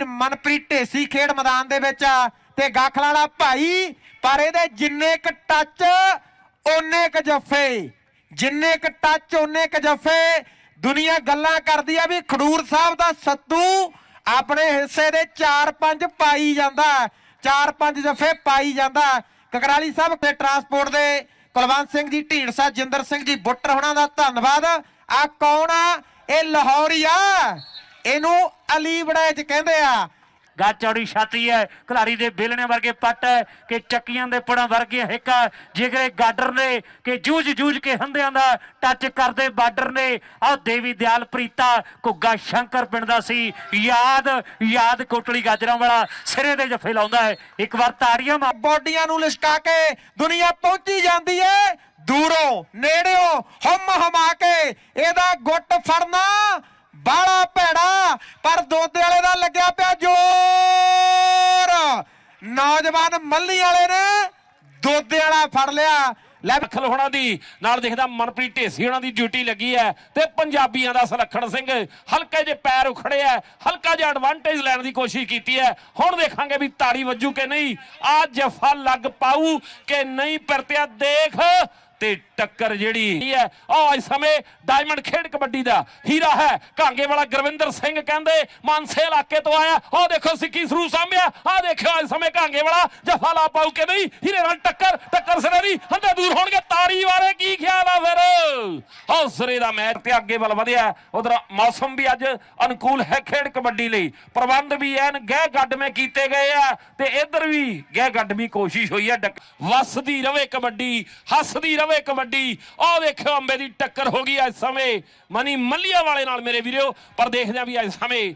ਮਨਪ੍ਰੀਤ ਢੇਸੀ ਖੇਡ ਮੈਦਾਨ ਦੇ ਵਿੱਚ ਤੇ ਗਾਖਲਾਂ ਵਾਲਾ ਭਾਈ, ਪਰ ਇਹਦੇ ਜਿੰਨੇ ਕ ਟੱਚ ਓਨੇ ਕ ਜੱਫੇ। ਜਿੰਨੇ ਕ ਟੱਚ ਓਨੇ ਕ ਜੱਫੇ। ਦੁਨੀਆ ਗੱਲਾਂ ਕਰਦੀ ਆ ਵੀ ਖਡੂਰ ਸਾਹਿਬ ਦਾ ਸੱਤੂ ਆਪਣੇ ਹਿੱਸੇ ਦੇ 4-5 ਪਾਈ ਜਾਂਦਾ। 4-5 ਜੱਫੇ ਪਾਈ ਜਾਂਦਾ। ਕਕਰਾਲੀ ਸਾਹਿਬ ਤੇ ਟਰਾਂਸਪੋਰਟ ਦੇ ਕੁਲਵੰਤ ਸਿੰਘ ਜੀ, ਢੀਂਡਸਾ ਜਿੰਦਰ ਸਿੰਘ ਜੀ, ਬੁੱਟਰ ਹੋਣਾ ਦਾ ਧੰਨਵਾਦ। ਆ ਕੌਣ ਆ? ਇਹ ਲਾਹੌਰੀ ਆ। ਇਹਨੂੰ ਅਲੀ ਬੜਾਏ ਚ ਕਹਿੰਦੇ ਆ। ਗੱਜ ਚੌੜੀ ਛਾਤੀ ਹੈ ਖਿਲਾੜੀ ਦੇ ਬੇਲਣੇ ਵਰਗੇ ਪੱਟ ਹੈ ਕਿ ਚੱਕੀਆਂ ਦੇ ਪੜਾਂ ਵਰਗੇ ਹਿੱਕਾ ਜਿਗਰੇ ਗਾਡਰ ਨੇ ਕਿ ਜੂਝ ਜੂਝ ਕੇ ਹੰਦਿਆਂ ਦਾ ਟੱਚ ਕਰਦੇ ਬਾਰਡਰ ਨੇ। ਆਹ ਦੇਵੀ ਦਿਆਲ ਪ੍ਰੀਤਾ ਘੁੱਗਾ ਸ਼ੰਕਰ ਪਿੰਡ ਦਾ ਸੀ। ਯਾਦ ਯਾਦ ਕੋਟਲੀ ਗਾਜਰਾਂ ਵਾਲਾ ਸਿਰੇ ਦੇ ਜੱਫੇ ਲਾਉਂਦਾ ਹੈ। ਇੱਕ ਵਾਰ ਤਾੜੀਆਂ ਬੋਡੀਆਂ ਨੂੰ ਲਿਸ਼ਕਾ ਕੇ ਦੁਨੀਆ ਪਹੁੰਚੀ ਜਾਂਦੀ ਏ। ਦੂਰੋਂ ਨੇੜਿਓਂ ਹਮ ਹਮਾ ਕੇ ਇਹਦਾ ਗੁੱਟ ਫੜਨਾ। ਬਾਲਾ ਭੈੜਾ, ਪਰ ਦੋਦੇ ਵਾਲੇ ਦਾ ਲੱਗਿਆ ਪਿਆ ਜ਼ੋਰ। ਨੌਜਵਾਨ ਮੱਲੀ ਵਾਲੇ ਨੇ ਦੋਦੇ ਵਾਲਾ ਫੜ ਲਿਆ। ਲੈ ਵੀ ਹੋਣਾ ਦੀ, ਨਾਲ ਦੇਖਦਾ ਮਨਪ੍ਰੀਤ ਢੇਸੀ ਹੋਣਾ ਦੀ ਡਿਊਟੀ ਲੱਗੀ ਹੈ ਤੇ ਪੰਜਾਬੀਆਂ ਦਾ ਸੁਲੱਖਣ ਸਿੰਘ ਹਲਕੇ ਜੇ ਪੈਰ ਉਖੜੇ ਹੈ, ਹਲਕਾ ਜਿਹਾ ਐਡਵਾਂਟੇਜ ਲੈਣ ਦੀ ਕੋਸ਼ਿਸ਼ ਕੀਤੀ ਹੈ। ਹੁਣ ਦੇਖਾਂਗੇ ਵੀ ਤਾੜੀ ਵੱਜੂ ਕਿ ਨਹੀਂ ਆ ਜਫਾ ਲੱਗ ਪਾਊ ਕਿ ਨਹੀਂ ਪਰਤਿਆ ਦੇਖ ਤੇ ਟੱਕਰ ਜਿਹੜੀ ਹੈ ਉਹ ਇਸ ਸਮੇਂ ਡਾਇਮੰਡ ਖੇਡ ਕਬੱਡੀ ਦਾ ਹੀਰਾ ਹੈ। ਘਾਂਗੇ ਵਾਲਾ ਗੁਰਵਿੰਦਰ ਸਿੰਘ ਕਹਿੰਦੇ, ਮਾਨਸੇ ਇਲਾਕੇ ਤੋਂ ਆਇਆ। ਉਹ ਦੇਖੋ ਸਿੱਕੀ ਸਰੂ ਸਾਂਭਿਆ। ਆ ਦੇਖਿਓ ਇਸ ਸਮੇਂ ਘਾਂਗੇ ਵਾਲਾ ਜਫਾ ਲਾ ਪਾਉ ਕਿ ਨਹੀਂ? ਹੀਰੇ ਨਾਲ ਟੱਕਰ ਟੱਕਰ ਸਿਰੇ ਦੀ ਦੂਰ ਹੋਣਗੇ। ਤਾੜੀ ਬਾਰੇ ਕੀ ਖਿਆਲ ਆ ਫਿਰ? ਹੌਸਰੇ ਦਾ ਮੈਚ ਤੇ ਅੱਗੇ ਵੱਲ ਵਧਿਆ। ਉਧਰ ਮੌਸਮ ਵੀ ਅੱਜ ਅਨੁਕੂਲ ਹੈ ਖੇਡ ਕਬੱਡੀ ਲਈ। ਪ੍ਰਬੰਧ ਵੀ ਐਨ ਗਹਿ ਗੱਡ ਮੇ ਕੀਤੇ ਗਏ ਆ ਤੇ ਇੱਧਰ ਵੀ ਗਹਿ ਗੱਡਵੀਂ ਕੋਸ਼ਿਸ਼ ਹੋਈ ਹੈ ਡੱਕ- ਵੱਸਦੀ ਰਵੇ ਕਬੱਡੀ, ਹੱਸਦੀ ਰਵੇ ਕਬੱਡੀ ਉਹ ਦੇਖਿਓ ਅੰਬੇ ਦੀ ਟੱਕਰ ਹੋ ਗਈ ਅੱਜ ਸਮੇਂ। ਮਨੀ ਮੱਲੀਆ ਵਾਲੇ ਨਾਲ ਮੇਰੇ ਵੀਰਿਓ ਪਰ ਦੇਖਦੇ ਆ ਵੀ ਅੱਜ ਸਮੇਂ